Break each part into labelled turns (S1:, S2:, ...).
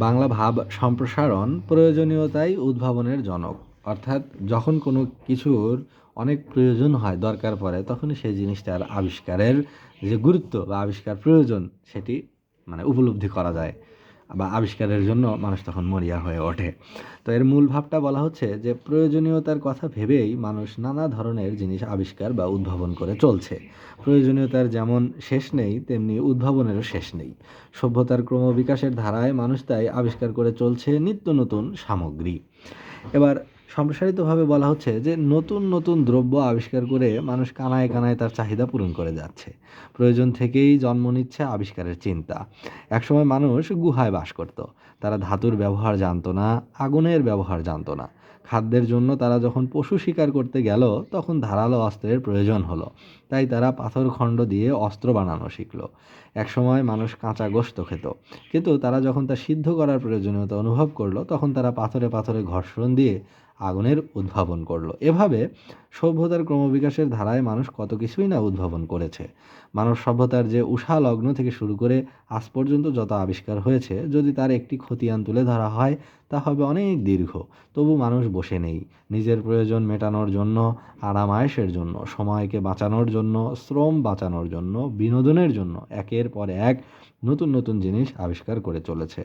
S1: বাংলা ভাব সম্প্রসারণ প্রয়োজনীয়তাই উদ্ভাবনের জনক। অর্থাৎ যখন কোনো কিছুর অনেক প্রয়োজন হয়, দরকার পড়ে, তখনই সেই জিনিসটার আবিষ্কারের যে গুরুত্ব বা আবিষ্কার প্রয়োজন, সেটি মানে উপলব্ধি করা যায়। বা আবিষ্কারের জন্য মানুষ তখন মরিয়া হয়ে ওঠে। তো এর মূল ভাবটা বলা হচ্ছে যে, প্রয়োজনীয়তার কথা ভেবেই মানুষ নানা ধরনের জিনিস আবিষ্কার বা উদ্ভাবন করে চলছে। প্রয়োজনীয়তার যেমন শেষ নেই, তেমনি উদ্ভাবনেরও শেষ নেই। সভ্যতার ক্রমবিকাশের ধারায় মানুষ তাই আবিষ্কার করে চলছে নিত্য নতুন সামগ্রী। এবার সম্প্রসারিতভাবে বলা হচ্ছে যে নতুন নতুন দ্রব্য আবিষ্কার করে মানুষ কানায় কানায় তার চাহিদা পূরণ করে যাচ্ছে। প্রয়োজন থেকেই জন্ম নিচ্ছে আবিষ্কারের চিন্তা। একসময় মানুষ গুহায় বাস করত। তারা ধাতুর ব্যবহার জানতো না, আগুনের ব্যবহার জানতো না। খাদ্যের জন্য তারা যখন পশু শিকার করতে গেল, তখন ধারালো অস্ত্রের প্রয়োজন হলো। তাই তারা পাথর খণ্ড দিয়ে অস্ত্র বানানো শিখলো। একসময় মানুষ কাঁচা গোস্ত খেত। কিন্তু তারা যখন তা সিদ্ধ করার প্রয়োজনীয়তা অনুভব করল, তখন তারা পাথরে পাথরে ঘর্ষণ দিয়ে আগুনের উদ্ভাবন করল। এভাবে সভ্যতার ক্রমবিকাশের ধারায় মানুষ কত কিছুই না উদ্ভাবন করেছে। মানব সভ্যতার যে উষা লগ্ন থেকে শুরু করে আজ পর্যন্ত যত আবিষ্কার হয়েছে, যদি তার একটি খতিয়ান তুলে ধরা হয়, তা হবে অনেক দীর্ঘ। তবু মানুষ বসে নেই। নিজের প্রয়োজন মেটানোর জন্য আরামায়েশের জন্য, সময়কে বাঁচানোর জন্য, শ্রম বাঁচানোর জন্য, বিনোদনের জন্য একের পর এক নতুন নতুন জিনিস আবিষ্কার করে চলেছে।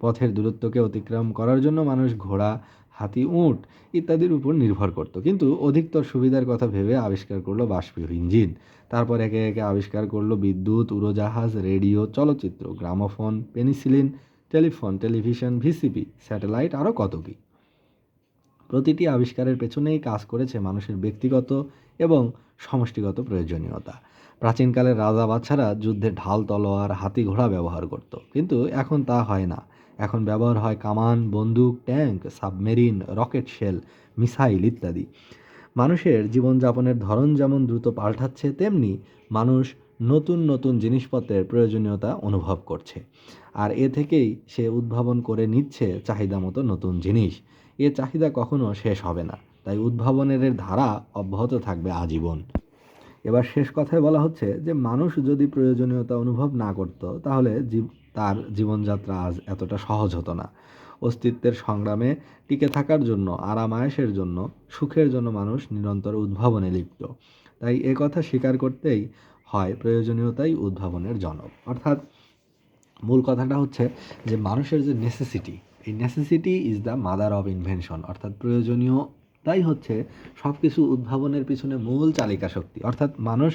S1: পথের দূরত্বকে অতিক্রম করার জন্য মানুষ ঘোড়া হাতি, উঁট ইত্যাদির উপর নির্ভর করত। কিন্তু অধিকতর সুবিধার কথা ভেবে আবিষ্কার করল বাষ্পীয় ইঞ্জিন। তারপর একে একে আবিষ্কার করল বিদ্যুৎ, উড়োজাহাজ, রেডিও, চলচ্চিত্র, gramophone, penicillin, telephone, television VCP satellite, আরও কত কী। প্রতিটি আবিষ্কারের পেছনেই কাজ করেছে মানুষের ব্যক্তিগত এবং সমষ্টিগত প্রয়োজনীয়তা। প্রাচীনকালের রাজা বাচ্চারা যুদ্ধে ঢাল, তলোয়ার হাতি ঘোড়া ব্যবহার করত। কিন্তু এখন তা হয় না। এখন ব্যবহার হয় কামান, বন্দুক, tank, submarine, rocket shell, missile ইত্যাদি। মানুষের জীবনযাপনের ধরন যেমন দ্রুত পাল্টাচ্ছে, তেমনি মানুষ নতুন নতুন জিনিসপত্রের প্রয়োজনীয়তা অনুভব করছে। আর এ থেকেই সে উদ্ভাবন করে নিচ্ছে চাহিদা মতো নতুন জিনিস। এ চাহিদা কখনো শেষ হবে না, তাই উদ্ভাবনের ধারা অব্যাহত থাকবে আজীবন। এবার শেষ কথায় বলা হচ্ছে যে, মানুষ যদি প্রয়োজনীয়তা অনুভব না করত, তাহলে জীব তার জীবনযাত্রা আজ এতটা সহজ হতো না। অস্তিত্বের সংগ্রামে টিকে থাকার জন্য আরামায়েশের জন্য, সুখের জন্য মানুষ নিরন্তর উদ্ভাবনে লিপ্ত। তাই এ কথা স্বীকার করতেই হয় প্রয়োজনীয়তাই উদ্ভাবনের জনক। অর্থাৎ মূল কথাটা হচ্ছে যে, মানুষের যে নেসেসিটি এই necessity is the mother of invention অর্থাৎ প্রয়োজনীয়তাই হচ্ছে সব কিছু উদ্ভাবনের পিছনে মূল চালিকা শক্তি। অর্থাৎ মানুষ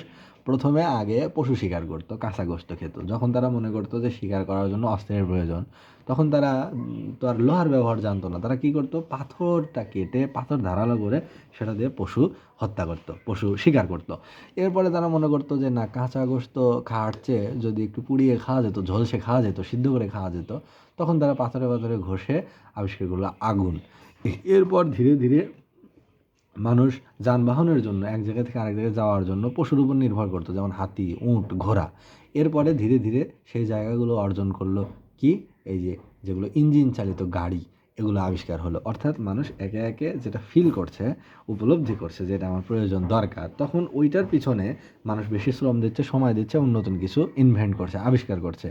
S1: প্রথমে আগে পশু শিকার করতো, কাঁচা গোস্ত খেত। যখন তারা মনে করতো যে শিকার করার জন্য অস্ত্রের প্রয়োজন, তখন তারা তো আর লোহার ব্যবহার জানতো না। তারা কি করতো? পাথরটা কেটে, পাথর ধারালো করে সেটা দিয়ে পশু হত্যা করতো, পশু শিকার করতো। এরপরে তারা মনে করতো যে না, কাঁচা গোস্ত খাওয়ার চেয়ে যদি একটু পুড়িয়ে খাওয়া যেত, ঝলসে খাওয়া যেত, সিদ্ধ করে খাওয়া যেত, তখন তারা পাথরে পাথরে ঘষে আবিষ্কার করল আগুন। এরপর ধীরে ধীরে মানুষ যানবাহনের জন্য এক জায়গা থেকে আরেক জায়গায় যাওয়ার জন্য পশুর উপর নির্ভর করতো, যেমন হাতি, উঁট, ঘোড়া। এরপরে ধীরে ধীরে সেই জায়গাগুলো অর্জন করল কি? এই যে, যেগুলো ইঞ্জিন চালিত গাড়ি। এগুলো আবিষ্কার হলো। অর্থাৎ মানুষ একে একে যেটা ফিল করছে, উপলব্ধি করছে যে এটা আমার প্রয়োজন, দরকার, তখন ওইটার পিছনে মানুষ বেশি শ্রম দিচ্ছে, সময় দিচ্ছে এবং নতুন কিছু ইনভেন্ট করছে, আবিষ্কার করছে।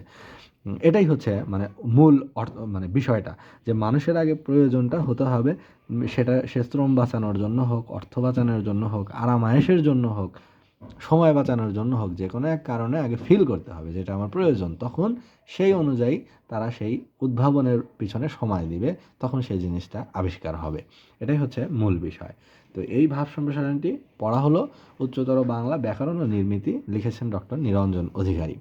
S1: এটাই হচ্ছে মানে মূল অর্থ মানে বিষয়টা যে মানুষের আগে প্রয়োজনটা হতে হবে, সেটা সে শ্রম বাঁচানোর জন্য হোক, অর্থ বাঁচানোর জন্য হোক, আরামায়েশের জন্য হোক সময় বাঁচানোর জন্য হোক, যে কোনো এক কারণে আগে ফিল করতে হবে যেটা আমার প্রয়োজন। তখন সেই অনুযায়ী তারা সেই উদ্ভাবনের পিছনে সময় দিবে, তখন সেই জিনিসটা আবিষ্কার হবে। এটাই হচ্ছে মূল বিষয়। তো এই ভাব সম্প্রসারণটি পড়া হলো, উচ্চতর বাংলা ব্যাকরণ ও নির্মিতি লিখেছেন ডক্টর নিরঞ্জন অধিকারী।